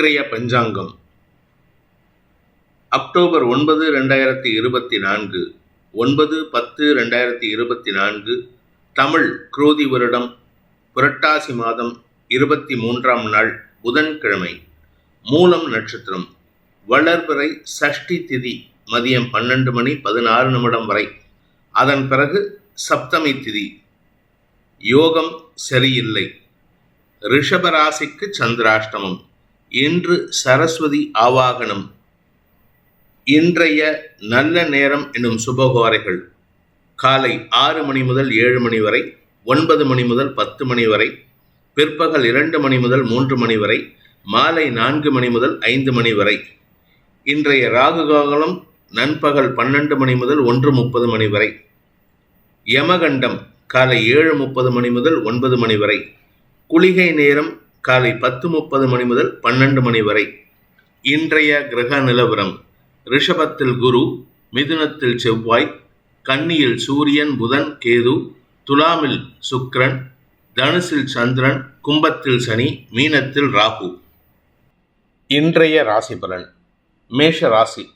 இன்றைய பஞ்சாங்கம். அக்டோபர் ஒன்பது ரெண்டாயிரத்தி இருபத்தி நான்கு. ஒன்பது பத்து ரெண்டாயிரத்தி இருபத்தி நான்கு. தமிழ் குரோதி வருடம் புரட்டாசி மாதம் இருபத்தி மூன்றாம் நாள் புதன்கிழமை. மூலம் நட்சத்திரம். வளர்பிறை சஷ்டி திதி மதியம் பன்னெண்டு மணி பதினாறு நிமிடம் வரை. அதன் பிறகு சப்தமி திதி. யோகம் சரியில்லை. ரிஷபராசிக்கு சந்திராஷ்டமம். இன்று சரஸ்வதி ஆவாகனம். இன்றைய நல்ல நேரம் என்னும் சுபகோரைகள். காலை ஆறு மணி முதல் ஏழு மணி வரை ஒன்பது மணி முதல் பத்து மணி வரை பிற்பகல் இரண்டு மணி முதல் மூன்று மணி வரை மாலை நான்கு மணி முதல் ஐந்து மணி வரை. இன்றைய ராகு காலம் நண்பகல் பன்னெண்டு மணி முதல் ஒன்று முப்பது மணி வரை. யமகண்டம் காலை ஏழு முப்பது மணி முதல் ஒன்பது மணி வரை. குளிகை நேரம் காலை பத்து முப்பது மணி முதல் பன்னெண்டு மணி வரை. இன்றைய கிரக நிலவரம். ரிஷபத்தில் குரு மிதுனத்தில் செவ்வாய் கன்னியில் சூரியன் புதன் கேது துலாமில் சுக்ரன் தனுசில் சந்திரன் கும்பத்தில் சனி மீனத்தில் ராகு. இன்றைய ராசி பலன். மேஷ ராசி.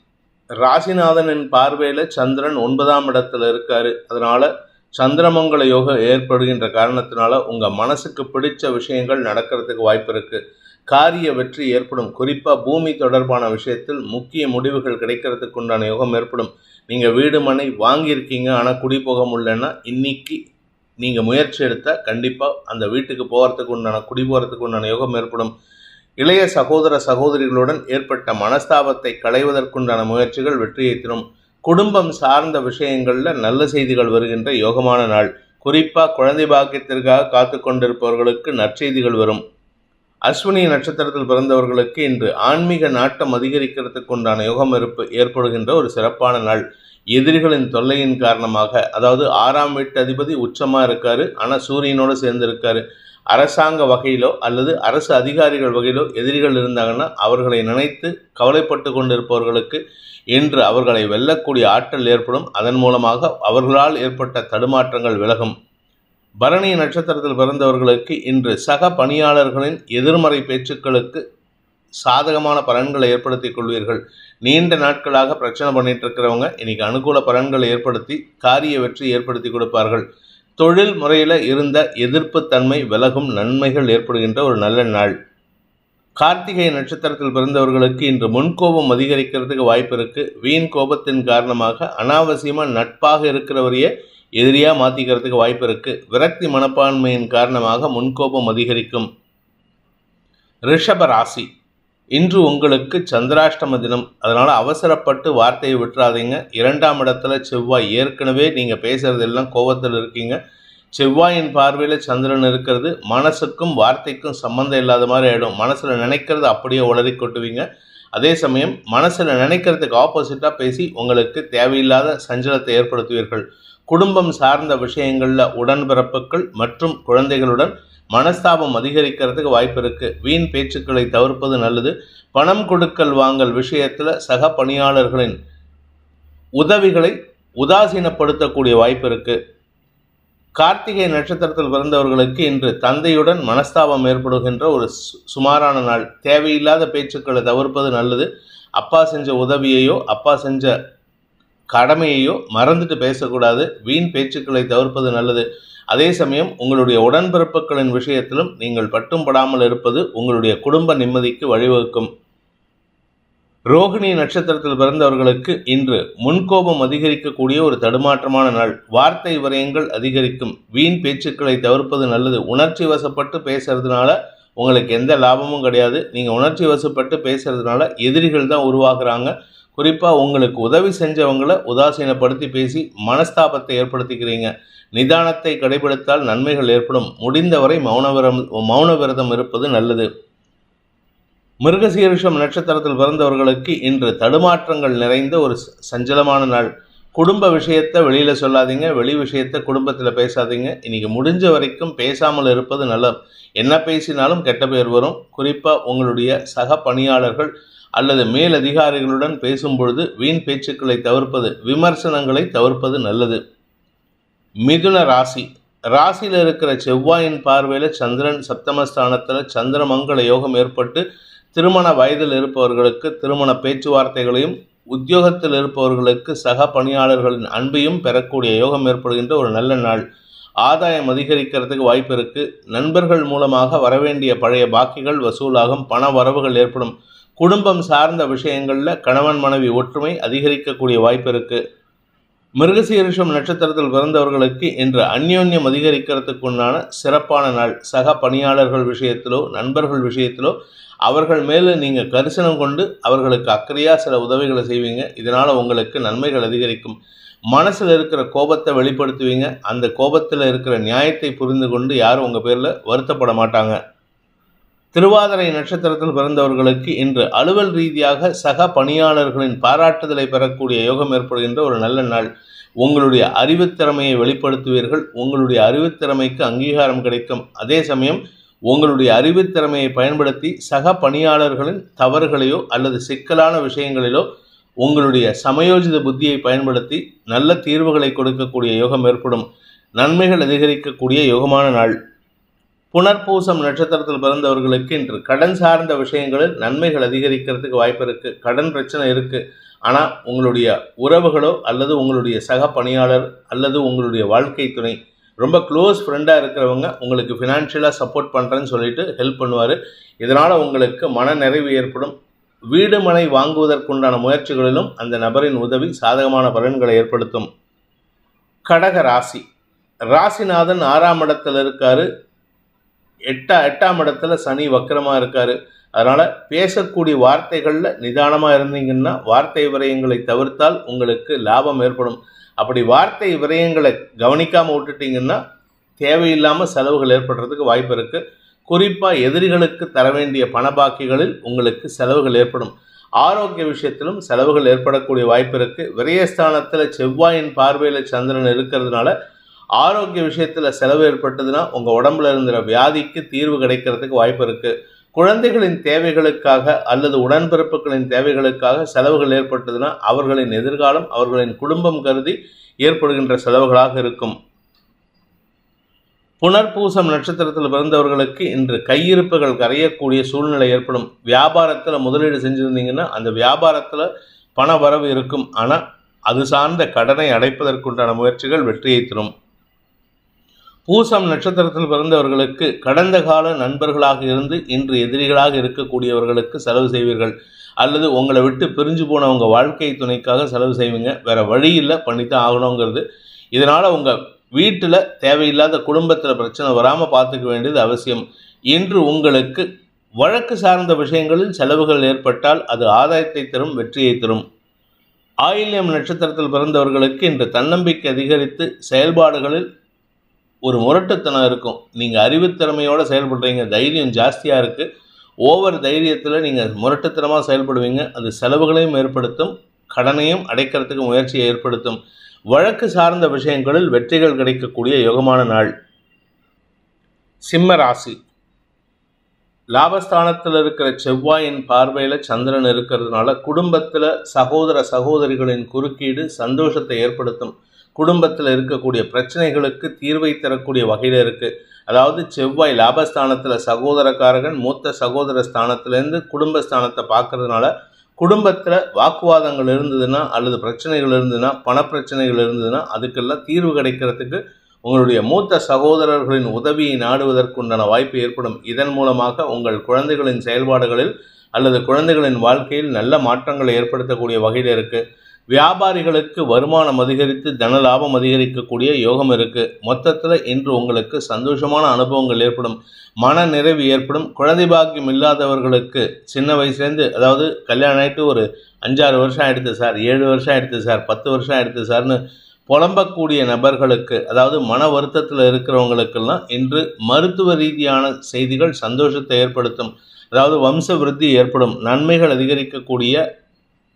ராசிநாதனின் பார்வையில் சந்திரன் ஒன்பதாம் இடத்துல இருக்காரு. அதனால சந்திரமங்கல யோகம் ஏற்படுகின்ற காரணத்தினால உங்கள் மனசுக்கு பிடிச்ச விஷயங்கள் நடக்கிறதுக்கு வாய்ப்பு இருக்கு. காரிய வெற்றி ஏற்படும். குறிப்பாக பூமி தொடர்பான விஷயத்தில் முக்கிய முடிவுகள் கிடைக்கிறதுக்கு உண்டான யோகம் ஏற்படும். நீங்கள் வீடு மனை வாங்கியிருக்கீங்க ஆனால் குடி போக முடியலன்னா இன்னைக்கு நீங்கள் முயற்சி எடுத்தால் கண்டிப்பாக அந்த வீட்டுக்கு போகிறதுக்கு உண்டான குடி போகிறதுக்கு உண்டான யோகம் ஏற்படும். இளைய சகோதர சகோதரிகளுடன் ஏற்பட்ட மனஸ்தாபத்தை களைவதற்குண்டான முயற்சிகள் வெற்றியை தரும். குடும்பம் சார்ந்த விஷயங்களில் நல்ல செய்திகள் வருகின்ற யோகமான நாள். குறிப்பாக குழந்தை பாக்கியத்திற்காக காத்து கொண்டிருப்பவர்களுக்கு நற்செய்திகள் வரும். அஸ்வினி நட்சத்திரத்தில் பிறந்தவர்களுக்கு இன்று ஆன்மீக நாட்டம் அதிகரிக்கிறதுக்கு உண்டான யோகம் இருப்பு ஏற்படுகின்ற ஒரு சிறப்பான நாள். எதிரிகளின் தொல்லையின் காரணமாக அதாவது ஆறாம் வீட்டு அதிபதி உச்சமாக இருக்காரு ஆனால் சூரியனோடு சேர்ந்திருக்காரு. அரசாங்க வகையிலோ அல்லது அரசு அதிகாரிகள் வகையிலோ எதிரிகள் இருந்தாங்கன்னா அவர்களை நினைத்து கவலைப்பட்டு கொண்டிருப்பவர்களுக்கு இன்று அவர்களை வெல்லக்கூடிய ஆற்றல் ஏற்படும். அதன் மூலமாக அவர்களால் ஏற்பட்ட தடுமாற்றங்கள் விலகும். பரணி நட்சத்திரத்தில் பிறந்தவர்களுக்கு இன்று சக பணியாளர்களின் எதிர்மறை பேச்சுக்களுக்கு சாதகமான பலன்களை ஏற்படுத்திக் கொள்வீர்கள். நீண்ட நாட்களாக பிரச்சனை பண்ணிட்டு இருக்கிறவங்க இன்னைக்கு அனுகூல பலன்களை ஏற்படுத்தி காரிய வெற்றி ஏற்படுத்தி கொடுப்பார்கள். தொழில் முறையில் இருந்த எதிர்ப்பு தன்மை விலகும் நன்மைகள் ஏற்படுகின்ற ஒரு நல்ல நாள். கார்த்திகை நட்சத்திரத்தில் பிறந்தவர்களுக்கு இன்று முன்கோபம் அதிகரிக்கிறதுக்கு வாய்ப்பு இருக்கு. வீண் கோபத்தின் காரணமாக அனாவசியமாக நட்பாக இருக்கிறவரையே எதிரியாக மாற்றிக்கிறதுக்கு வாய்ப்பு இருக்கு. விரக்தி மனப்பான்மையின் காரணமாக முன்கோபம் அதிகரிக்கும். ரிஷப ராசி. இன்று உங்களுக்கு சந்திராஷ்டம தினம். அதனால் அவசரப்பட்டு வார்த்தையை விட்டுறாதீங்க. இரண்டாம் இடத்துல செவ்வாய் ஏற்கனவே நீங்கள் பேசுகிறதெல்லாம் கோபத்தில் இருக்கீங்க. செவ்வாயின் பார்வையில் சந்திரன் இருக்கிறது. மனசுக்கும் வார்த்தைக்கும் சம்மந்தம் இல்லாத மாதிரி ஆகிடும் மனசில் நினைக்கிறது அப்படியே உளறி கொட்டுவீங்க. அதே சமயம் மனசில் நினைக்கிறதுக்கு ஆப்போசிட்டாக பேசி உங்களுக்கு தேவையில்லாத சஞ்சலத்தை ஏற்படுத்துவீர்கள். குடும்பம் சார்ந்த விஷயங்களில் உடன்பிறப்புகள் மற்றும் குழந்தைகளுடன் மனஸ்தாபம் அதிகரிக்கிறதுக்கு வாய்ப்பு இருக்கு. வீண் பேச்சுக்களை தவிர்ப்பது நல்லது. பணம் கொடுக்கல் வாங்கல் விஷயத்தில் சக பணியாளர்களின் உதவிகளை உதாசீனப்படுத்தக்கூடிய வாய்ப்பு இருக்குது கார்த்திகை நட்சத்திரத்தில் பிறந்தவர்களுக்கு இன்று தந்தையுடன் மனஸ்தாபம் ஏற்படுகின்ற ஒரு சுமாரான நாள். தேவையில்லாத பேச்சுக்களை தவிர்ப்பது நல்லது. அப்பா செஞ்ச உதவியையோ அப்பா செஞ்ச கடமையையோ மறந்துட்டு பேசக்கூடாது. வீண் பேச்சுக்களை தவிர்ப்பது நல்லது. அதே சமயம் உங்களுடைய உடன்பிறப்புகளின் விஷயத்திலும் நீங்கள் பட்டும் படாமல் இருப்பது உங்களுடைய குடும்ப நிம்மதிக்கு வழிவகுக்கும். ரோகிணி நட்சத்திரத்தில் பிறந்தவர்களுக்கு இன்று முன்கோபம் அதிகரிக்கக்கூடிய ஒரு தடுமாற்றமான நாள். வார்த்தை விரயங்கள் அதிகரிக்கும். வீண் பேச்சுக்களை தவிர்ப்பது நல்லது. உணர்ச்சி வசப்பட்டு பேசுறதுனால உங்களுக்கு எந்த லாபமும் கிடையாது. நீங்கள் உணர்ச்சி வசப்பட்டு பேசுறதுனால எதிரிகள் தான் உருவாகிறாங்க. குறிப்பாக உங்களுக்கு உதவி செஞ்சவங்களை உதாசீனப்படுத்தி பேசி மனஸ்தாபத்தை ஏற்படுத்திக்கிறீங்க. நிதானத்தை கடைபிடித்தால் நன்மைகள் ஏற்படும். முடிந்தவரை மௌன விரம் மௌன விரதம் இருப்பது நல்லது. மிருகசீரிஷம் நட்சத்திரத்தில் பிறந்தவர்களுக்கு இன்று தடுமாற்றங்கள் நிறைந்த ஒரு சஞ்சலமான நாள். குடும்ப விஷயத்தை வெளியில் சொல்லாதீங்க வெளி விஷயத்தை குடும்பத்தில் பேசாதீங்க. இன்றைக்கி முடிஞ்ச வரைக்கும் பேசாமல் இருப்பது நல்லது. என்ன பேசினாலும் கெட்ட பேர் வரும். குறிப்பாக உங்களுடைய சக பணியாளர்கள் அல்லது மேலதிகாரிகளுடன் பேசும் பொழுது வீண் பேச்சுக்களை தவிர்ப்பது விமர்சனங்களை தவிர்ப்பது நல்லது. மிதுன ராசி. ராசியில் இருக்கிற செவ்வாயின் பார்வையில் சந்திரன் சப்தமஸ்தானத்தில் சந்திரமங்கல யோகம் ஏற்பட்டு திருமண வயதில் இருப்பவர்களுக்கு திருமண பேச்சுவார்த்தைகளையும் உத்தியோகத்தில் இருப்பவர்களுக்கு சக பணியாளர்களின் அன்பையும் பெறக்கூடிய யோகம் ஏற்படுகின்ற ஒரு நல்ல நாள். ஆதாயம் அதிகரிக்கிறதுக்கு வாய்ப்பு இருக்கு. நண்பர்கள் மூலமாக வரவேண்டிய பழைய பாக்கிகள் வசூலாகும் பண வரவுகள் ஏற்படும். குடும்பம் சார்ந்த விஷயங்களில் கணவன் மனைவி ஒற்றுமை அதிகரிக்கக்கூடிய வாய்ப்பு இருக்குது மிருகசீரிஷம் நட்சத்திரத்தில் பிறந்தவர்களுக்கு இன்று அந்யோன்யம் அதிகரிக்கிறதுக்கு உண்டான சிறப்பான நாள். சக பணியாளர்கள் விஷயத்திலோ நண்பர்கள் விஷயத்திலோ அவர்கள் மேலே நீங்கள் கரிசனம் கொண்டு அவர்களுக்கு அக்கறையாக சில உதவிகளை செய்வீங்க. இதனால் உங்களுக்கு நன்மைகள் அதிகரிக்கும். மனசில் இருக்கிற கோபத்தை வெளிப்படுத்துவீங்க. அந்த கோபத்தில் இருக்கிற நியாயத்தை புரிந்து கொண்டு யாரும் உங்கள் பேரில் வருத்தப்பட மாட்டாங்க. திருவாதிரை நட்சத்திரத்தில் பிறந்தவர்களுக்கு இன்று அலுவல் ரீதியாக சக பணியாளர்களின் பாராட்டுதலை பெறக்கூடிய யோகம் ஏற்படுகின்ற ஒரு நல்ல நாள். உங்களுடைய அறிவுத்திறமையை வெளிப்படுத்துவீர்கள். உங்களுடைய அறிவுத்திறமைக்கு அங்கீகாரம் கிடைக்கும். அதே சமயம் உங்களுடைய அறிவுத்திறமையை பயன்படுத்தி சக பணியாளர்களின் தவறுகளையோ அல்லது சிக்கலான விஷயங்களிலோ உங்களுடைய சமயோஜித புத்தியை பயன்படுத்தி நல்ல தீர்வுகளை கொடுக்கக்கூடிய யோகம் ஏற்படும். நன்மைகள் அதிகரிக்கக்கூடிய யோகமான நாள். புனர்பூசம் நட்சத்திரத்தில் பிறந்தவர்களுக்கு இன்று கடன் சார்ந்த விஷயங்களில் நன்மைகள் அதிகரிக்கிறதுக்கு வாய்ப்பு இருக்குது கடன் பிரச்சனை இருக்குது ஆனால் உங்களுடைய உறவுகளோ அல்லது உங்களுடைய சக பணியாளர் அல்லது உங்களுடைய வாழ்க்கை துணை ரொம்ப க்ளோஸ் ஃப்ரெண்டாக இருக்கிறவங்க உங்களுக்கு ஃபினான்ஷியலாக சப்போர்ட் பண்ணுறேன்னு சொல்லிட்டு ஹெல்ப் பண்ணுவார். இதனால் உங்களுக்கு மன நிறைவு ஏற்படும். வீடு மனை வாங்குவதற்குண்டான முயற்சிகளிலும் அந்த நபரின் உதவி சாதகமான பலன்களை ஏற்படுத்தும். கடக ராசி. ராசிநாதன் ஆறாம் இடத்தில் இருக்காரு. எட்டா எட்டாம் இடத்துல சனி வக்கரமாக இருக்கார். அதனால் பேசக்கூடிய வார்த்தைகளில் நிதானமாக இருந்தீங்கன்னா வார்த்தை விரயங்களை தவிர்த்தால் உங்களுக்கு லாபம் ஏற்படும். அப்படி வார்த்தை விரயங்களை கவனிக்காமல் விட்டுட்டீங்கன்னா தேவையில்லாமல் செலவுகள் ஏற்படுறதுக்கு வாய்ப்பு இருக்குது குறிப்பாக எதிரிகளுக்கு தர வேண்டிய பண பாக்கிகளில் உங்களுக்கு செலவுகள் ஏற்படும். ஆரோக்கிய விஷயத்திலும் செலவுகள் ஏற்படக்கூடிய வாய்ப்பு இருக்குது விரயஸ்தானத்தில் செவ்வாயின் பார்வையில் சந்திரன் இருக்கிறதுனால ஆரோக்கிய விஷயத்தில் செலவு ஏற்பட்டதுன்னா உங்கள் உடம்புல இருக்கிற வியாதிக்கு தீர்வு கிடைக்கிறதுக்கு வாய்ப்பு இருக்குது குழந்தைகளின் தேவைகளுக்காக அல்லது உடன்பிறப்புகளின் தேவைகளுக்காக செலவுகள் ஏற்பட்டதுன்னா அவர்களின் எதிர்காலம் அவர்களின் குடும்பம் கருதி ஏற்படுகின்ற செலவுகளாக இருக்கும். புனர்பூசம் நட்சத்திரத்தில் பிறந்தவர்களுக்கு இன்று கையிருப்புகள் கரையக்கூடிய சூழ்நிலை ஏற்படும். வியாபாரத்தில் முதலீடு செஞ்சுருந்தீங்கன்னா அந்த வியாபாரத்தில் பண வரவு இருக்கும். ஆனால் அது சார்ந்த கடனை அடைப்பதற்குண்டான முயற்சிகள் வெற்றியை தரும். பூசம் நட்சத்திரத்தில் பிறந்தவர்களுக்கு கடந்த கால நண்பர்களாக இருந்து இன்று எதிரிகளாக இருக்கக்கூடியவர்களுக்கு செலவு செய்வீர்கள். அல்லது உங்களை விட்டு பிரிஞ்சு போன உங்கள் வாழ்க்கை துணைக்காக செலவு செய்வீங்க. வேறு வழி இல்லை பண்ணித்தான் ஆகணுங்கிறது. இதனால் உங்கள் வீட்டில் தேவையில்லாத குடும்பத்தில் பிரச்சனை வராமல் பார்த்துக்க வேண்டியது அவசியம். இன்று உங்களுக்கு வழக்கு சார்ந்த விஷயங்களில் செலவுகள் ஏற்பட்டால் அது ஆதாயத்தை தரும் வெற்றியை தரும். ஆயில்யம் நட்சத்திரத்தில் பிறந்தவர்களுக்கு இன்று தன்னம்பிக்கை அதிகரித்து செயல்பாடுகளில் ஒரு முரட்டுத்தனம் இருக்கும். நீங்கள் அறிவுத்திறமையோடு செயல்படுறீங்க தைரியம் ஜாஸ்தியாக இருக்குது ஓவர் தைரியத்தில் நீங்கள் முரட்டுத்தனமாக செயல்படுவீங்க. அது செலவுகளையும் ஏற்படுத்தும் கடனையும் அடைக்கிறதுக்கு முயற்சியை ஏற்படுத்தும். வழக்கு சார்ந்த விஷயங்களில் வெற்றிகள் கிடைக்கக்கூடிய யோகமான நாள். சிம்ம ராசி. லாபஸ்தானத்தில் இருக்கிற செவ்வாயின் பார்வையில் சந்திரன் இருக்கிறதுனால குடும்பத்தில் சகோதர சகோதரிகளின் குறுக்கீடு சந்தோஷத்தை ஏற்படுத்தும். குடும்பத்தில் இருக்கக்கூடிய பிரச்சனைகளுக்கு தீர்வை தரக்கூடிய வகையில் இருக்குது அதாவது செவ்வாய் லாபஸ்தானத்தில் சகோதரக்காரகன் மூத்த சகோதர ஸ்தானத்திலேருந்து குடும்பஸ்தானத்தை பார்க்கறதுனால குடும்பத்தில் வாக்குவாதங்கள் இருந்ததுன்னா அல்லது பிரச்சனைகள் இருந்ததுன்னா பணப்பிரச்சனைகள் இருந்ததுன்னா அதுக்கெல்லாம் தீர்வு கிடைக்கிறதுக்கு உங்களுடைய மூத்த சகோதரர்களின் உதவியை நாடுவதற்குண்டான வாய்ப்பு ஏற்படும். இதன் மூலமாக உங்கள் குழந்தைகளின் செயல்பாடுகளில் அல்லது குழந்தைகளின் வாழ்க்கையில் நல்ல மாற்றங்களை ஏற்படுத்தக்கூடிய வகையில் இருக்குது வியாபாரிகளுக்கு வருமானம் அதிகரித்து தன லாபம் அதிகரிக்கக்கூடிய யோகம் இருக்குது மொத்தத்தில் இன்று உங்களுக்கு சந்தோஷமான அனுபவங்கள் ஏற்படும். மன நிறைவு ஏற்படும். குழந்தை பாக்கியம் இல்லாதவர்களுக்கு சின்ன வயசுலேருந்து அதாவது கல்யாணம் ஆகிட்டு ஒரு அஞ்சாறு வருஷம் ஆகிடுது சார் ஏழு வருஷம் ஆகிடுது சார் பத்து வருஷம் ஆகிடுது சார்னு புலம்பக்கூடிய நபர்களுக்கு அதாவது மன வருத்தத்தில் இருக்கிறவங்களுக்கெல்லாம் இன்று மருத்துவ ரீதியான செய்திகள் சந்தோஷத்தை ஏற்படுத்தும். அதாவது வம்ச விருத்தி ஏற்படும். நன்மைகள் அதிகரிக்கக்கூடிய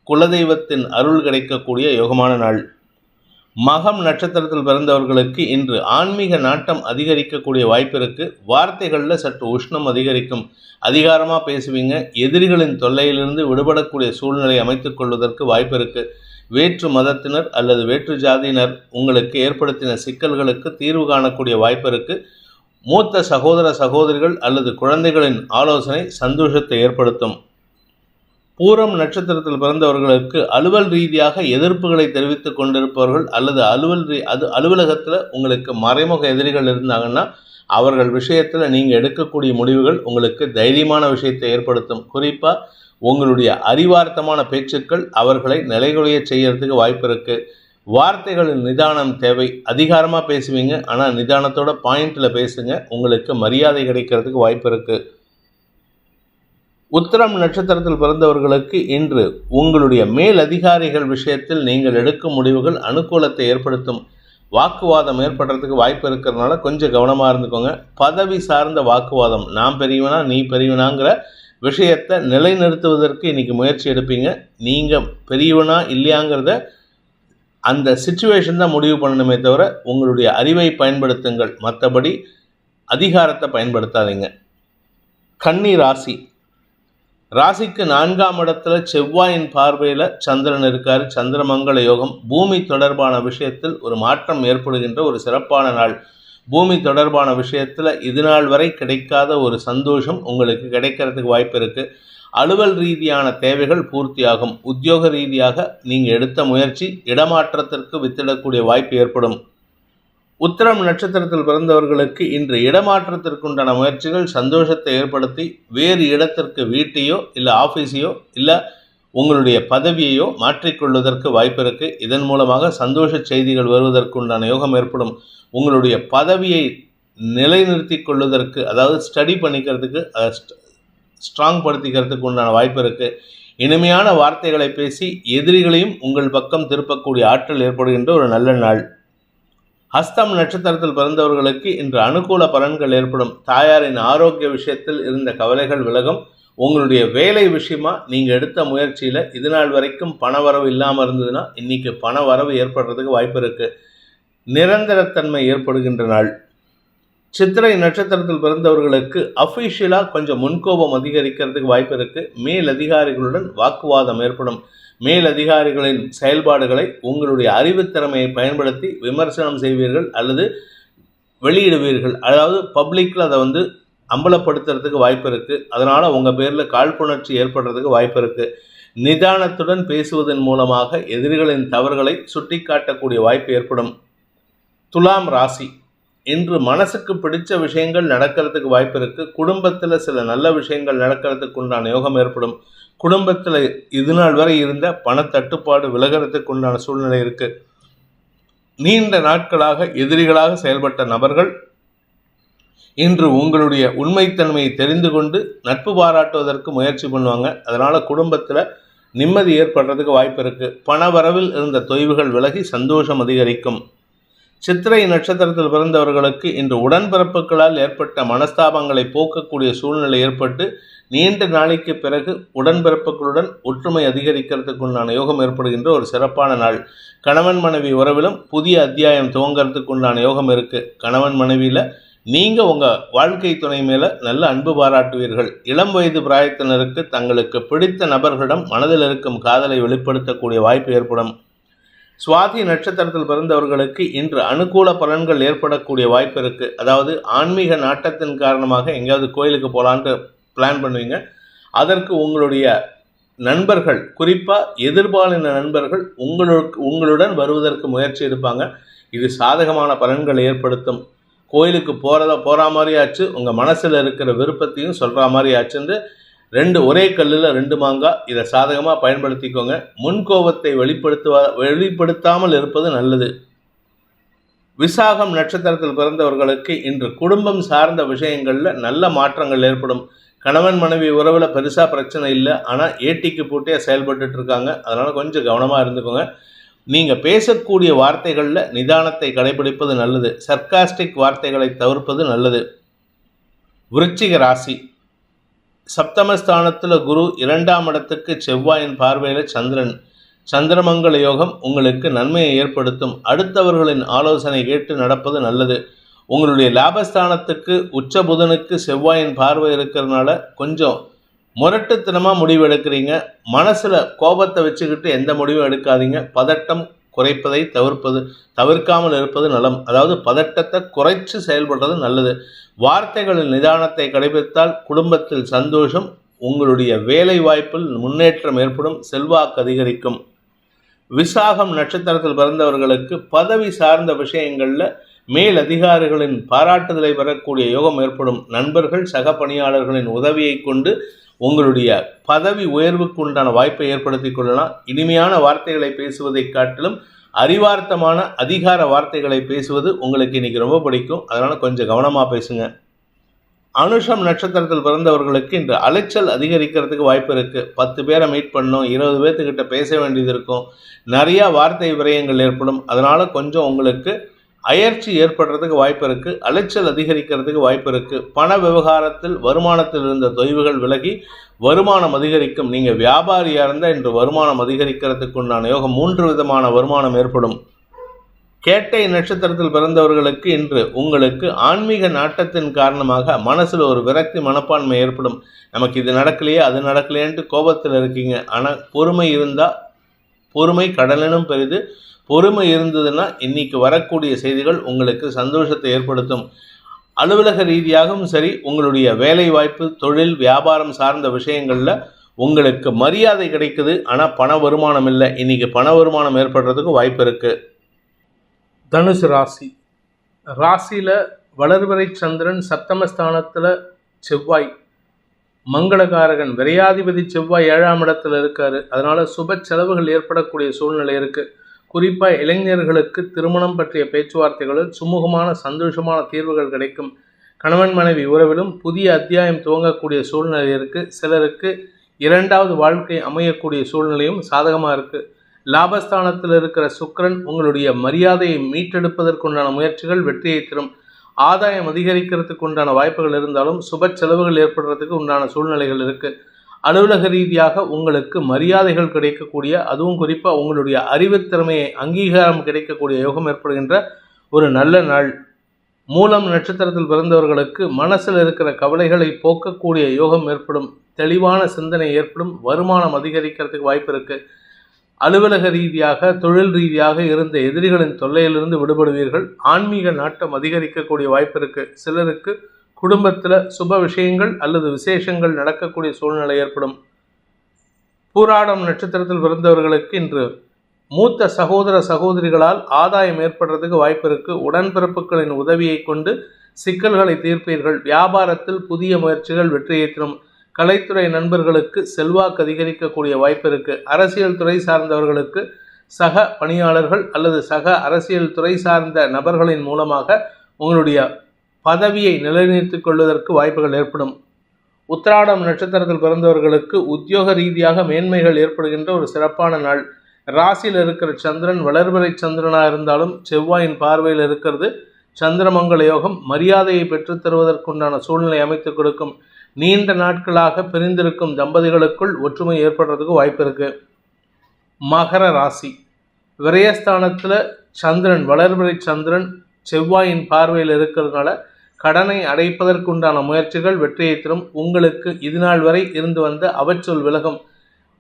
குலதெய்வத்தின் அருள் கிடைக்கக்கூடிய யோகமான நாள். மகம் நட்சத்திரத்தில் பிறந்தவர்களுக்கு இன்று ஆன்மீக நாட்டம் அதிகரிக்கக்கூடிய வாய்ப்பு வார்த்தைகளில் சற்று உஷ்ணம் அதிகரிக்கும். அதிகாரமாக பேசுவீங்க. எதிரிகளின் தொல்லையிலிருந்து விடுபடக்கூடிய சூழ்நிலை அமைத்துக் கொள்வதற்கு வாய்ப்பு வேற்று மதத்தினர் அல்லது வேற்று ஜாதியினர் உங்களுக்கு ஏற்படுத்தின சிக்கல்களுக்கு தீர்வு காணக்கூடிய வாய்ப்பிருக்கு. மூத்த சகோதர சகோதரிகள் அல்லது குழந்தைகளின் ஆலோசனை சந்தோஷத்தை ஏற்படுத்தும். பூரம் நட்சத்திரத்தில் பிறந்தவர்களுக்கு அலுவல் ரீதியாக எதிர்ப்புகளை தெரிவித்துக் கொண்டிருப்பவர்கள் அல்லது அலுவல் ரீ அது அலுவலகத்தில் உங்களுக்கு மறைமுக எதிரிகள் இருந்தாங்கன்னா அவர்கள் விஷயத்தில் நீங்கள் எடுக்கக்கூடிய முடிவுகள் உங்களுக்கு தைரியமான விஷயத்தை ஏற்படுத்தும். குறிப்பாக உங்களுடைய அறிவார்த்தமான பேச்சுக்கள் அவர்களை நிலைகுலைய செய்யறதுக்கு வாய்ப்பு இருக்குது வார்த்தைகளின் நிதானம் தேவை. அதிகாரமாக பேசுவீங்க ஆனால் நிதானத்தோட பாயிண்டில் பேசுங்க. உங்களுக்கு மரியாதை கிடைக்கிறதுக்கு வாய்ப்பு இருக்குது உத்திரம் நட்சத்திரத்தில் பிறந்தவர்களுக்கு இன்று உங்களுடைய மேல் அதிகாரிகள் விஷயத்தில் நீங்கள் எடுக்கும் முடிவுகள் அனுகூலத்தை ஏற்படுத்தும். வாக்குவாதம் ஏற்படுறதுக்கு வாய்ப்பு இருக்கிறதுனால கொஞ்சம் கவனமாக இருந்துக்கோங்க. பதவி சார்ந்த வாக்குவாதம். நான் பெரியவனா நீ பெரியவனாங்கிற விஷயத்தை நிலைநிறுத்துவதற்கு இன்றைக்கி முயற்சி எடுப்பீங்க. நீங்கள் பெரியவனா இல்லையாங்கிறத அந்த சுச்சுவேஷன் தான் முடிவு பண்ணணுமே தவிர உங்களுடைய அறிவை பயன்படுத்துங்கள். மற்றபடி அதிகாரத்தை பயன்படுத்தாதீங்க. கன்னி ராசி. ராசிக்கு நான்காம் இடத்துல செவ்வாயின் பார்வையில் சந்திரன் இருக்கார். சந்திரமங்கல யோகம் பூமி தொடர்பான விஷயத்தில் ஒரு மாற்றம் ஏற்படுகின்ற ஒரு சிறப்பான நாள். பூமி தொடர்பான விஷயத்தில் இது நாள் வரை கிடைக்காத ஒரு சந்தோஷம் உங்களுக்கு கிடைக்கிறதுக்கு வாய்ப்பு இருக்குது அலுவல் ரீதியான தேவைகள் பூர்த்தியாகும். உத்தியோக ரீதியாக நீங்கள் எடுத்த முயற்சி இடமாற்றத்திற்கு வித்திடக்கூடிய வாய்ப்பு ஏற்படும். உத்திரம் நட்சத்திரத்தில் பிறந்தவர்களுக்கு இன்று இடமாற்றத்திற்குண்டான முயற்சிகள் சந்தோஷத்தை ஏற்படுத்தி வேறு இடத்திற்கு வீட்டையோ இல்லை ஆஃபீஸையோ இல்லை உங்களுடைய பதவியையோ மாற்றிக்கொள்வதற்கு வாய்ப்பு இருக்குது இதன் மூலமாக சந்தோஷ செய்திகள் வருவதற்குண்டான யோகம் ஏற்படும். உங்களுடைய பதவியை நிலைநிறுத்தி கொள்வதற்கு அதாவது ஸ்டடி பண்ணிக்கிறதுக்கு அதை ஸ்ட்ராங் படுத்திக்கிறதுக்கு உண்டான வாய்ப்பு இருக்குது இனிமையான வார்த்தைகளை பேசி எதிரிகளையும் உங்கள் பக்கம் திருப்பக்கூடிய ஆற்றல் ஏற்படுகின்ற ஒரு நல்ல நாள். ஹஸ்தம் நட்சத்திரத்தில் பிறந்தவர்களுக்கு இன்று அனுகூல பலன்கள் ஏற்படும். தாயாரின் ஆரோக்கிய விஷயத்தில் இருந்த கவலைகள் விலகும். உங்களுடைய வேலை விஷயமா நீங்கள் எடுத்த முயற்சியில் இது நாள் வரைக்கும் பண வரவு இல்லாமல் இருந்ததுன்னா இன்றைக்கி பண வரவு ஏற்படுறதுக்கு வாய்ப்பு இருக்குது நிரந்தரத்தன்மை ஏற்படுகின்ற நாள். சித்திரை நட்சத்திரத்தில் பிறந்தவர்களுக்கு அஃபிஷியலாக கொஞ்சம் முன்கோபம் அதிகரிக்கிறதுக்கு வாய்ப்பு இருக்குது மேல் அதிகாரிகளுடன் வாக்குவாதம் ஏற்படும். மேல் அதிகாரிகளின் செயல்பாடுகளை உங்களுடைய அறிவுத்திறமையை பயன்படுத்தி விமர்சனம் செய்வீர்கள் அல்லது வெளியிடுவீர்கள். அதாவது பப்ளிக்கில் அதை வந்து அம்பலப்படுத்துறதுக்கு வாய்ப்பு இருக்குது அதனால் உங்கள் பேரில் காழ்ப்புணர்ச்சி ஏற்படுறதுக்கு வாய்ப்பு இருக்குது நிதானத்துடன் பேசுவதன் மூலமாக எதிரிகளின் தவறுகளை சுட்டிக்காட்டக்கூடிய வாய்ப்பு ஏற்படும். துலாம் ராசி. இன்று மனசுக்கு பிடிச்ச விஷயங்கள் நடக்கிறதுக்கு வாய்ப்பு இருக்குது குடும்பத்தில் சில நல்ல விஷயங்கள் நடக்கிறதுக்கு உண்டான யோகம் ஏற்படும். குடும்பத்தில் இது நாள் வரை இருந்த பணத்தட்டுப்பாடு விலகிறதுக்கு உண்டான சூழ்நிலை இருக்குது நீண்ட நாட்களாக எதிரிகளாக செயல்பட்ட நபர்கள் இன்று உங்களுடைய உண்மைத்தன்மையை தெரிந்து கொண்டு நட்பு பாராட்டுவதற்கு முயற்சி பண்ணுவாங்க. அதனால் குடும்பத்தில் நிம்மதி ஏற்படுறதுக்கு வாய்ப்பு இருக்குது பண வரவில் இருந்த தொய்வுகள் விலகி சந்தோஷம் அதிகரிக்கும். சித்திரை நட்சத்திரத்தில் பிறந்தவர்களுக்கு இன்று உடன்பிறப்புகளால் ஏற்பட்ட மனஸ்தாபங்களை போக்கக்கூடிய சூழ்நிலை ஏற்பட்டு நீண்ட நாளைக்கு பிறகு உடன்பிறப்புகளுடன் ஒற்றுமை அதிகரிக்கிறதுக்கு உண்டான யோகம் ஏற்படுகின்ற ஒரு சிறப்பான நாள். கணவன் மனைவி உறவிலும் புதிய அத்தியாயம் துவங்கிறதுக்கு உண்டான யோகம் இருக்குது கணவன் மனைவியில் நீங்கள் உங்கள் வாழ்க்கை துணை மேலே நல்ல அன்பு பாராட்டுவீர்கள். இளம் வயது பிராயத்தினருக்கு தங்களுக்கு பிடித்த நபர்களிடம் மனதில் இருக்கும் காதலை வெளிப்படுத்தக்கூடிய வாய்ப்பு ஏற்படும். சுவாதி நட்சத்திரத்தில் பிறந்தவர்களுக்கு இன்று அனுகூல பலன்கள் ஏற்படக்கூடிய வாய்ப்பு இருக்குது அதாவது ஆன்மீக நாட்டத்தின் காரணமாக எங்கேயாவது கோயிலுக்கு போகலான்ட்டு பிளான் பண்ணுவீங்க. அதற்கு உங்களுடைய நண்பர்கள் குறிப்பாக எதிர்பாலின நண்பர்கள் உங்களுக்கு உங்களுடன் வருவதற்கு முயற்சி எடுப்பாங்க. இது சாதகமான பலன்களை ஏற்படுத்தும். கோயிலுக்கு போகிறத போகிற மாதிரியாச்சு உங்கள் மனசில் இருக்கிற விருப்பத்தையும் சொல்கிற மாதிரியாச்சுன்னு ரெண்டு ஒரே கல்லில் ரெண்டு மாங்காய் இதை சாதகமாக பயன்படுத்திக்கோங்க. முன்கோபத்தை வெளிப்படுத்துவா வெளிப்படுத்தாமல் இருப்பது நல்லது. விசாகம் நட்சத்திரத்தில் பிறந்தவர்களுக்கு இன்று குடும்பம் சார்ந்த விஷயங்களில் நல்ல மாற்றங்கள் ஏற்படும். கணவன் மனைவி உறவில் பெருசாக பிரச்சனை இல்லை. ஆனால் ஏட்டிக்கு பூட்டியாக செயல்பட்டுட்டு இருக்காங்க. அதனால் கொஞ்சம் கவனமாக இருந்துக்கோங்க. நீங்கள் பேசக்கூடிய வார்த்தைகளில் நிதானத்தை கடைபிடிப்பது நல்லது. சர்க்காஸ்டிக் வார்த்தைகளை தவிர்ப்பது நல்லது. விருச்சிக ராசி. சப்தமஸ்தானத்தில் குரு இரண்டாம் இடத்துக்கு செவ்வாயின் பார்வையில் சந்திரன். சந்திரமங்கல யோகம் உங்களுக்கு நன்மையை ஏற்படுத்தும். அடுத்தவர்களின் ஆலோசனை கேட்டு நடப்பது நல்லது. உங்களுடைய லாபஸ்தானத்துக்கு உச்ச புதனுக்கு செவ்வாயின் பார்வை இருக்கிறதுனால கொஞ்சம் முரட்டுத்தனமாக முடிவு எடுக்கிறீங்க. மனசில் கோபத்தை வச்சுக்கிட்டு எந்த முடிவும் எடுக்காதீங்க. பதட்டம் குறைப்பதை தவிர்ப்பது தவிர்க்காமல் இருப்பது நலம். அதாவது பதட்டத்தை குறைச்சு செயல்படுறது நல்லது. வார்த்தைகளின் நிதானத்தை கடைபிடித்தால் குடும்பத்தில் சந்தோஷம் உங்களுடைய வேலை வாய்ப்பில் முன்னேற்றம் ஏற்படும் செல்வாக்கு அதிகரிக்கும். விசாகம் நட்சத்திரத்தில் பிறந்தவர்களுக்கு பதவி சார்ந்த விஷயங்களில் மேல் அதிகாரிகளின் பாராட்டுதலை பெறக்கூடிய யோகம் ஏற்படும். நண்பர்கள் சக பணியாளர்களின் உதவியை கொண்டு உங்களுடைய பதவி உயர்வுக்கு உண்டான வாய்ப்பை ஏற்படுத்திக் கொள்ளலாம். இனிமையான வார்த்தைகளை பேசுவதைக் காட்டிலும் அறிவார்த்தமான அதிகார வார்த்தைகளை பேசுவது உங்களுக்கு இன்னைக்கு ரொம்ப பிடிக்கும். அதனால் கொஞ்சம் கவனமாக பேசுங்க. அனுஷம் நட்சத்திரத்தில் பிறந்தவர்களுக்கு இன்று அலைச்சல் அதிகரிக்கிறதுக்கு வாய்ப்பு இருக்குது பத்து பேரை மீட் பண்ணோம் இருபது பேர்த்துக்கிட்ட பேச வேண்டியது இருக்கும். நிறையா வார்த்தை விரயங்கள் ஏற்படும். அதனால் கொஞ்சம் உங்களுக்கு அயற்சி ஏற்படுறதுக்கு வாய்ப்பு இருக்குது அலைச்சல் அதிகரிக்கிறதுக்கு வாய்ப்பு இருக்குது பண விவகாரத்தில் வருமானத்தில் இருந்த தொய்வுகள் விலகி வருமானம் அதிகரிக்கும். நீங்கள் வியாபாரியாக இருந்தால் இன்று வருமானம் அதிகரிக்கிறதுக்கு உண்டான யோகம் மூன்று விதமான வருமானம் ஏற்படும். கேட்டை நட்சத்திரத்தில் பிறந்தவர்களுக்கு இன்று உங்களுக்கு ஆன்மீக நாட்டத்தின் காரணமாக மனசில் ஒரு விரக்தி மனப்பான்மை ஏற்படும். நமக்கு இது நடக்கலையே அது நடக்கலையேன்ட்டு கோபத்தில் இருக்கீங்க. ஆனால் பொறுமை இருந்தால் பொறுமை கடலினும் பெரிது. பொறுமை இருந்ததுன்னா இன்னைக்கு வரக்கூடிய செய்திகள் உங்களுக்கு சந்தோஷத்தை ஏற்படுத்தும். அலுவலக ரீதியாகவும் சரி உங்களுடைய வேலை வாய்ப்பு தொழில் வியாபாரம் சார்ந்த விஷயங்களில் உங்களுக்கு மரியாதை கிடைக்குது. ஆனால் பண வருமானம் இல்லை. இன்னைக்கு பண வருமானம் ஏற்படுறதுக்கு வாய்ப்பு இருக்குது தனுசு ராசி. ராசியில் வளர்வரை சந்திரன் சப்தமஸ்தானத்தில் செவ்வாய். மங்களகாரகன் விரையாதிபதி செவ்வாய் ஏழாம் இடத்துல இருக்காரு. அதனால சுப செலவுகள் ஏற்படக்கூடிய சூழ்நிலை இருக்குது குறிப்பாக இளைஞர்களுக்கு திருமணம் பற்றிய பேச்சுவார்த்தைகளில் சுமூகமான சந்தோஷமான தீர்வுகள் கிடைக்கும். கணவன் மனைவி உறவிலும் புதிய அத்தியாயம் துவங்கக்கூடிய சூழ்நிலை இருக்குது சிலருக்கு இரண்டாவது வாழ்க்கை அமையக்கூடிய சூழ்நிலையும் சாதகமாக இருக்குது லாபஸ்தானத்தில் இருக்கிற சுக்கரன் உங்களுடைய மரியாதையை மீட்டெடுப்பதற்குண்டான முயற்சிகள் வெற்றியை தரும். ஆதாயம் அதிகரிக்கிறதுக்கு உண்டான வாய்ப்புகள் இருந்தாலும் சுப செலவுகள் ஏற்படுறதுக்கு உண்டான சூழ்நிலைகள் இருக்குது அலுவலக ரீதியாக உங்களுக்கு மரியாதைகள் கிடைக்கக்கூடிய அதுவும் குறிப்பாக உங்களுடைய அறிவுத்திறமையை அங்கீகாரம் கிடைக்கக்கூடிய யோகம் ஏற்படுகின்ற ஒரு நல்ல நாள். மூலம் நட்சத்திரத்தில் பிறந்தவர்களுக்கு மனசில் இருக்கிற கவலைகளை போக்கக்கூடிய யோகம் ஏற்படும் தெளிவான சிந்தனை ஏற்படும் வருமானம் அதிகரிக்கிறதுக்கு வாய்ப்பு இருக்குது அலுவலக ரீதியாக தொழில் ரீதியாக இருந்த எதிரிகளின் தொல்லையிலிருந்து விடுபடுவீர்கள். ஆன்மீக நாட்டம் அதிகரிக்கக்கூடிய வாய்ப்பு இருக்குது சிலருக்கு குடும்பத்தில் சுப விஷயங்கள் அல்லது விசேஷங்கள் நடக்கக்கூடிய சூழ்நிலை ஏற்படும். பூராடம் நட்சத்திரத்தில் பிறந்தவர்களுக்கு இன்று மூத்த சகோதர சகோதரிகளால் ஆதாயம் ஏற்படுறதுக்கு வாய்ப்பு இருக்கு. உடன்பிறப்புகளின் உதவியை கொண்டு சிக்கல்களை தீர்ப்பீர்கள். வியாபாரத்தில் புதிய முயற்சிகள் வெற்றியை தரும் கலைத்துறை நண்பர்களுக்கு செல்வாக்கு அதிகரிக்கக்கூடிய வாய்ப்பு இருக்கு. அரசியல் துறை சார்ந்தவர்களுக்கு சக பணியாளர்கள் அல்லது சக அரசியல் துறை சார்ந்த நபர்களின் மூலமாக உங்களுடைய பதவியை நிலைநிறுத்திக் கொள்வதற்கு வாய்ப்புகள் ஏற்படும். உத்திராடம் நட்சத்திரத்தில் பிறந்தவர்களுக்கு உத்தியோக ரீதியாக மேன்மைகள் ஏற்படுகின்ற ஒரு சிறப்பான நாள். ராசியில் இருக்கிற சந்திரன் வளர்வரை சந்திரனாக இருந்தாலும் செவ்வாயின் பார்வையில் இருக்கிறது சந்திரமங்கல யோகம் மரியாதையை பெற்றுத் தருவதற்குண்டான சூழ்நிலை அமைத்துக் கொடுக்கும். நீண்ட நாட்களாக பிரிந்திருக்கும் தம்பதிகளுக்குள் ஒற்றுமை ஏற்படுறதுக்கு வாய்ப்பு இருக்கு. மகர ராசி. விரயஸ்தானத்தில் சந்திரன் வளர்பிறை சந்திரன் செவ்வாயின் பார்வையில் இருக்கிறதுனால கடனை அடைப்பதற்குண்டான முயற்சிகள் வெற்றியை தரும். உங்களுக்கு இதுநாள் வரை இருந்து வந்த அவச்சொல் விலகும்.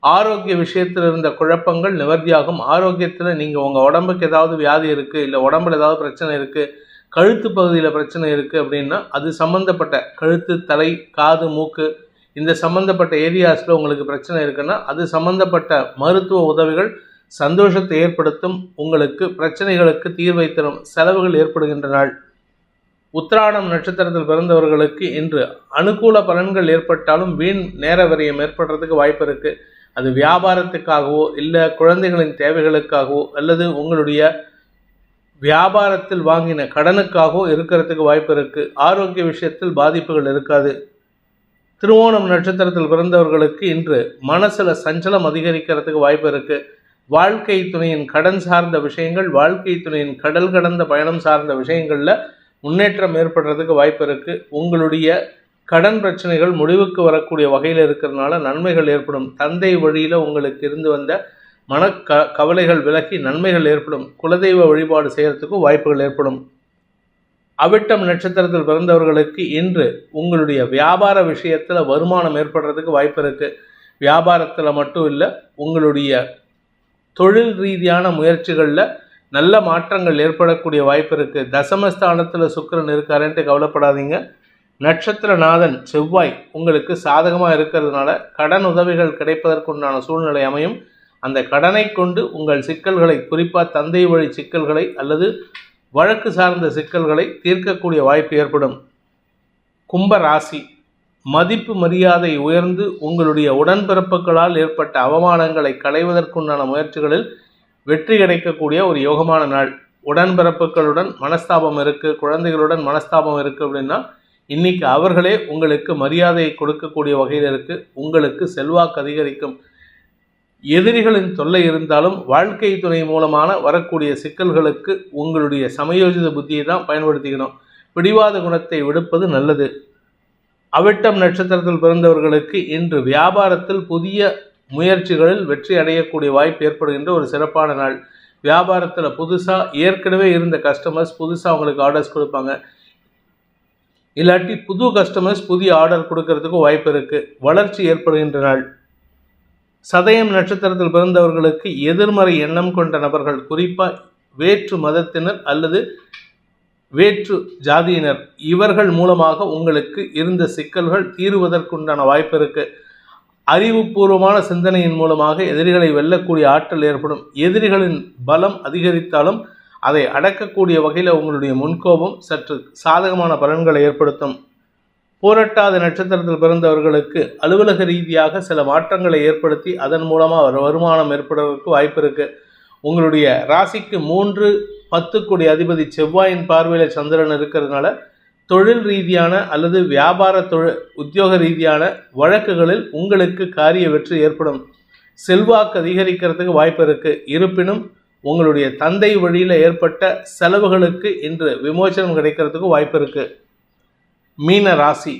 ஆரோக்கிய விஷயத்தில் இருந்த குழப்பங்கள் நிவர்த்தியாகும். ஆரோக்கியத்தில் நீங்கள் உங்கள் உடம்புக்கு ஏதாவது வியாதி இருக்குது இல்லை உடம்புல ஏதாவது பிரச்சனை இருக்குது கழுத்து பகுதியில் பிரச்சனை இருக்குது அப்படின்னா அது சம்மந்தப்பட்ட கழுத்து தலை காது மூக்கு இந்த சம்மந்தப்பட்ட ஏரியாஸில் உங்களுக்கு பிரச்சனை இருக்குன்னா அது சம்மந்தப்பட்ட மருத்துவ உதவிகள் சந்தோஷத்தை ஏற்படுத்தும். உங்களுக்கு பிரச்சனைகளுக்கு தீர்வை தரும். செலவுகள் ஏற்படுகின்ற நாள். உத்திராடம் நட்சத்திரத்தில் பிறந்தவர்களுக்கு இன்று அனுகூல பலன்கள் ஏற்பட்டாலும் வீண் நேர விரயம் ஏற்படுறதுக்கு வாய்ப்பு இருக்குது அது வியாபாரத்துக்காகவோ இல்லை குழந்தைகளின் தேவைகளுக்காகவோ அல்லது உங்களுடைய வியாபாரத்தில் வாங்கின கடனுக்காகவோ இருக்கிறதுக்கு வாய்ப்பு இருக்குது ஆரோக்கிய விஷயத்தில் பாதிப்புகள் இருக்காது. திருவோணம் நட்சத்திரத்தில் பிறந்தவர்களுக்கு இன்று மனசில் சஞ்சலம் அதிகரிக்கிறதுக்கு வாய்ப்பு இருக்குது வாழ்க்கை துணையின் கடன் சார்ந்த விஷயங்கள் வாழ்க்கை துணையின் கடல் கடந்த பயணம் சார்ந்த விஷயங்களில் முன்னேற்றம் ஏற்படுறதுக்கு வாய்ப்பு இருக்குது உங்களுடைய கடன் பிரச்சனைகள் முடிவுக்கு வரக்கூடிய வகையில் இருக்கிறதுனால நன்மைகள் ஏற்படும். தந்தை வழியில் உங்களுக்கு இருந்து வந்த மன க கவலைகள் விலகி நன்மைகள் ஏற்படும். குலதெய்வ வழிபாடு செய்கிறதுக்கும் வாய்ப்புகள் ஏற்படும். அவிட்டம் நட்சத்திரத்தில் பிறந்தவர்களுக்கு இன்று உங்களுடைய வியாபார விஷயத்தில் வருமானம் ஏற்படுறதுக்கு வாய்ப்பு இருக்குது வியாபாரத்தில் மட்டும் இல்லை உங்களுடைய தொழில் ரீதியான முயற்சிகளில் நல்ல மாற்றங்கள் ஏற்படக்கூடிய வாய்ப்பு இருக்குது தசமஸ்தானத்தில் சுக்கிரன் இருக்காருன்ட்டு கவலைப்படாதீங்க. நட்சத்திரநாதன் செவ்வாய் உங்களுக்கு சாதகமாக இருக்கிறதுனால கடன் உதவிகள் கிடைப்பதற்குண்டான சூழ்நிலை அமையும். அந்த கடனை கொண்டு உங்கள் சிக்கல்களை குறிப்பாக தந்தை வழி சிக்கல்களை அல்லது வழக்கு சார்ந்த சிக்கல்களை தீர்க்கக்கூடிய வாய்ப்பு ஏற்படும். கும்ப ராசி மதிப்பு மரியாதை உயர்ந்து உங்களுடைய உடன்பிறப்புகளால் ஏற்பட்ட அவமானங்களை களைவதற்குண்டான முயற்சிகளில் வெற்றி கிடைக்கக்கூடிய ஒரு யோகமான நாள். உடன்பிறப்புகளுடன் மனஸ்தாபம் இருக்குது குழந்தைகளுடன் மனஸ்தாபம் இருக்குது அப்படின்னா இன்னைக்கு அவர்களே உங்களுக்கு மரியாதையை கொடுக்கக்கூடிய வகையில் இருக்குது உங்களுக்கு செல்வாக்கு அதிகரிக்கும். எதிரிகளின் தொல்லை இருந்தாலும் வாழ்க்கை துணை மூலமான வரக்கூடிய சிக்கல்களுக்கு உங்களுடைய சமயோஜித புத்தியை தான் பயன்படுத்திக்கணும். பிடிவாத குணத்தை விடுப்பது நல்லது. அவிட்டம் நட்சத்திரத்தில் பிறந்தவர்களுக்கு இன்று வியாபாரத்தில் புதிய முயற்சிகளில் வெற்றி அடையக்கூடிய வாய்ப்பு ஏற்படுகின்ற ஒரு சிறப்பான நாள். வியாபாரத்தில் புதுசாக ஏற்கனவே இருந்த கஸ்டமர்ஸ் புதுசாக உங்களுக்கு ஆர்டர்ஸ் கொடுப்பாங்க. இல்லாட்டி புது கஸ்டமர்ஸ் புதிய ஆர்டர் கொடுக்கறதுக்கு வாய்ப்பு இருக்குது வளர்ச்சி ஏற்படுகின்ற நாள். சதயம் நட்சத்திரத்தில் பிறந்தவர்களுக்கு எதிர்மறை எண்ணம் கொண்ட நபர்கள் குறிப்பாக வேற்று மதத்தினர் அல்லது வேற்று ஜாதியினர். இவர்கள் மூலமாக உங்களுக்கு இருந்த சிக்கல்கள் தீருவதற்குண்டான வாய்ப்பு இருக்குது அறிவுபூர்வமான சிந்தனையின் மூலமாக எதிரிகளை வெல்லக்கூடிய ஆற்றல் ஏற்படும். எதிரிகளின் பலம் அதிகரித்தாலும் அதை அடக்கக்கூடிய வகையில் உங்களுடைய முன்கோபம் சற்று சாதகமான பலன்களை ஏற்படுத்தும். போரட்டாத நட்சத்திரத்தில் பிறந்தவர்களுக்கு அலுவலக ரீதியாக சில மாற்றங்களை ஏற்படுத்தி அதன் மூலமாக வருமானம் ஏற்படுவதற்கு வாய்ப்பு இருக்கு. உங்களுடைய ராசிக்கு மூன்று பத்துக்குடி அதிபதி செவ்வாயின் பார்வையில் சந்திரன் இருக்கிறதுனால தொழில் ரீதியான அல்லது வியாபார தொழில் உத்தியோக ரீதியான வழக்குகளில் உங்களுக்கு காரிய வெற்றி ஏற்படும். செல்வாக்கு அதிகரிக்கிறதுக்கு வாய்ப்பு இருக்கு. இருப்பினும் உங்களுடைய தந்தை வழியில் ஏற்பட்ட செலவுகளுக்கு இன்று விமோசனம் கிடைக்கிறதுக்கு வாய்ப்பு இருக்கு. மீன ராசி.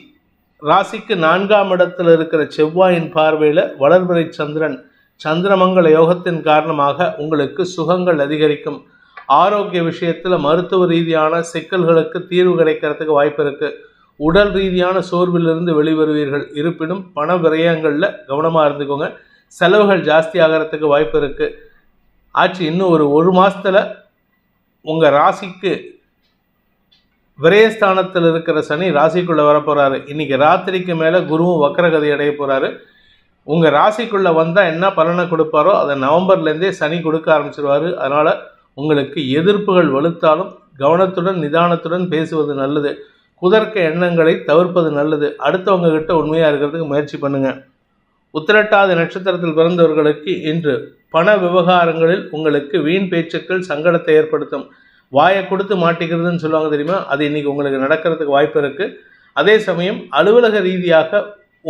ராசிக்கு நான்காம் இடத்தில் இருக்கிற செவ்வாயின் பார்வையில் வளர்பிறை சந்திரன் சந்திரமங்கல யோகத்தின் காரணமாக உங்களுக்கு சுகங்கள் அதிகரிக்கும். ஆரோக்கிய விஷயத்தில் மருத்துவ ரீதியான சிக்கல்களுக்கு தீர்வு கிடைக்கிறதுக்கு வாய்ப்பு இருக்குது உடல் ரீதியான சோர்விலிருந்து வெளிவருவீர்கள். இருப்பினும் பண விரயங்களில் கவனமாக இருந்துக்கோங்க. செலவுகள் ஜாஸ்தி ஆகிறதுக்கு வாய்ப்பு இருக்குது ஆச்சு இன்னும் ஒரு ஒரு மாதத்தில் உங்கள் ராசிக்கு விரயஸ்தானத்தில் இருக்கிற சனி ராசிக்குள்ளே வரப்போகிறாரு இன்றைக்கி ராத்திரிக்கு மேலே குருவும் வக்கரகதி அடைய போகிறாரு உங்கள் ராசிக்குள்ளே வந்தால் என்ன பலனை கொடுப்பாரோ அதை நவம்பர்லேருந்தே சனி கொடுக்க ஆரம்பிச்சிருவார். அதனால் உங்களுக்கு எதிர்ப்புகள் வலுத்தாலும் கவனத்துடன் நிதானத்துடன் பேசுவது நல்லது. குதர்க்க எண்ணங்களை தவிர்ப்பது நல்லது. அடுத்தவங்க கிட்ட உண்மையாக இருக்கிறதுக்கு முயற்சி பண்ணுங்கள் உத்திரட்டாத நட்சத்திரத்தில் பிறந்தவர்களுக்கு இன்று பண விவகாரங்களில் உங்களுக்கு வீண் பேச்சுக்கள் சங்கடத்தை ஏற்படுத்தும். வாயை கொடுத்து மாட்டிக்கிறதுன்னு சொல்லுவாங்க தெரியுமா? அது இன்னைக்கு உங்களுக்கு நடக்கிறதுக்கு வாய்ப்பு இருக்குது அதே சமயம் அலுவலக ரீதியாக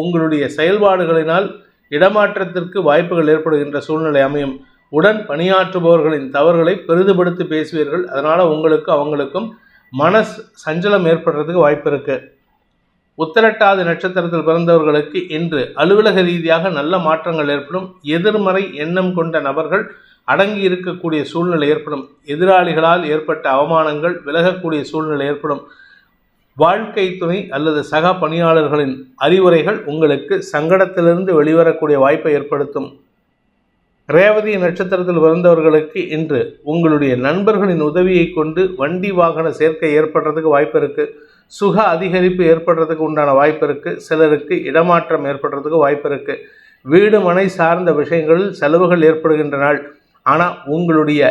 உங்களுடைய செயல்பாடுகளினால் இடமாற்றத்திற்கு வாய்ப்புகள் ஏற்படுகின்ற சூழ்நிலை அமையும். உடன் பணியாற்றுபவர்களின் தவறுகளை பெரிதுபடுத்தி பேசுவீர்கள். அதனால் உங்களுக்கும் அவங்களுக்கும் மன சஞ்சலம் ஏற்படுறதுக்கு வாய்ப்பு இருக்குது உத்திரட்டாதி நட்சத்திரத்தில் பிறந்தவர்களுக்கு இன்று அலுவலக ரீதியாக நல்ல மாற்றங்கள் ஏற்படும். எதிர்மறை எண்ணம் கொண்ட நபர்கள் அடங்கி இருக்கக்கூடிய சூழ்நிலை ஏற்படும். எதிராளிகளால் ஏற்பட்ட அவமானங்கள் விலகக்கூடிய சூழ்நிலை ஏற்படும். வாழ்க்கை துணை அல்லது சக பணியாளர்களின் அறிவுரைகள் உங்களுக்கு சங்கடத்திலிருந்து வெளிவரக்கூடிய வாய்ப்பை ஏற்படுத்தும். ரேவதி நட்சத்திரத்தில் பிறந்தவர்களுக்கு இன்று உங்களுடைய நண்பர்களின் உதவியை கொண்டு வண்டி வாகன சேர்க்கை ஏற்படுறதுக்கு வாய்ப்பு இருக்குது சுக அதிகரிப்பு ஏற்படுறதுக்கு உண்டான வாய்ப்பு இருக்குது சிலருக்கு இடமாற்றம் ஏற்படுறதுக்கு வாய்ப்பு இருக்குது வீடு மனை சார்ந்த விஷயங்களில் செலவுகள் ஏற்படுகின்ற நாள். ஆனால் உங்களுடைய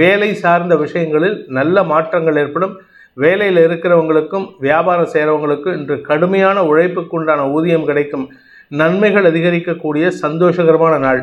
வேலை சார்ந்த விஷயங்களில் நல்ல மாற்றங்கள் ஏற்படும். வேலையில் இருக்கிறவங்களுக்கும் வியாபாரம் செய்கிறவங்களுக்கும் இன்று கடுமையான உழைப்புக்கு உண்டான ஊதியம் கிடைக்கும். நன்மைகள் அதிகரிக்கக்கூடிய சந்தோஷகரமான நாள்.